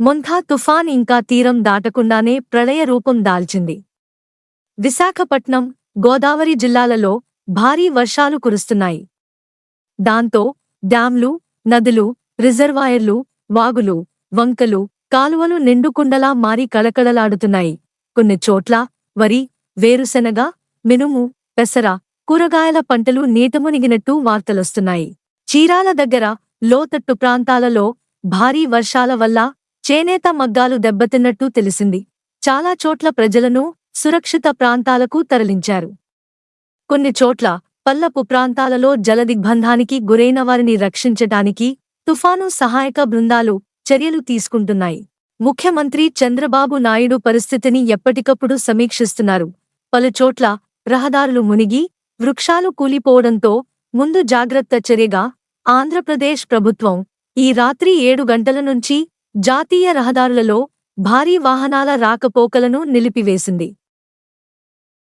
మొంథా తుఫాన్ ఇంకా తీరం దాటకుండానే ప్రళయ రూపం దాల్చింది. విశాఖపట్నం గోదావరి జిల్లాలలో భారీ వర్షాలు కురుస్తున్నాయి. దాంతో డ్యాంలు నదులు రిజర్వాయర్లు వాగులు వంకలు కాలువలు నిండుకుండలా మారి కళకళలాడుతున్నాయి. కొన్ని చోట్ల వరి వేరుశెనగ మినుము పెసర కూరగాయల పంటలు నీటమునిగినట్టు వార్తలొస్తున్నాయి. చీరాల దగ్గర లోతట్టు ప్రాంతాలలో భారీ వర్షాల వల్ల చేనేత మగ్గాలు దెబ్బతిన్నట్టు తెలిసింది. చాలా చోట్ల ప్రజలను సురక్షిత ప్రాంతాలకు తరలించారు. కొన్ని చోట్ల పల్లపు ప్రాంతాలలో జలదిగ్బంధానికి గురైన వారిని రక్షించటానికి తుఫాను సహాయక బృందాలు చర్యలు తీసుకుంటున్నాయి. ముఖ్యమంత్రి చంద్రబాబు నాయుడు పరిస్థితిని ఎప్పటికప్పుడు సమీక్షిస్తున్నారు. పలుచోట్ల రహదారులు మునిగి వృక్షాలు కూలిపోవడంతో ముందు జాగ్రత్త చర్యగా ఆంధ్రప్రదేశ్ ప్రభుత్వం ఈ రాత్రి ఏడు గంటల నుంచి జాతీయ రహదారులలో భారీ వాహనాల రాకపోకలను నిలిపివేసింది.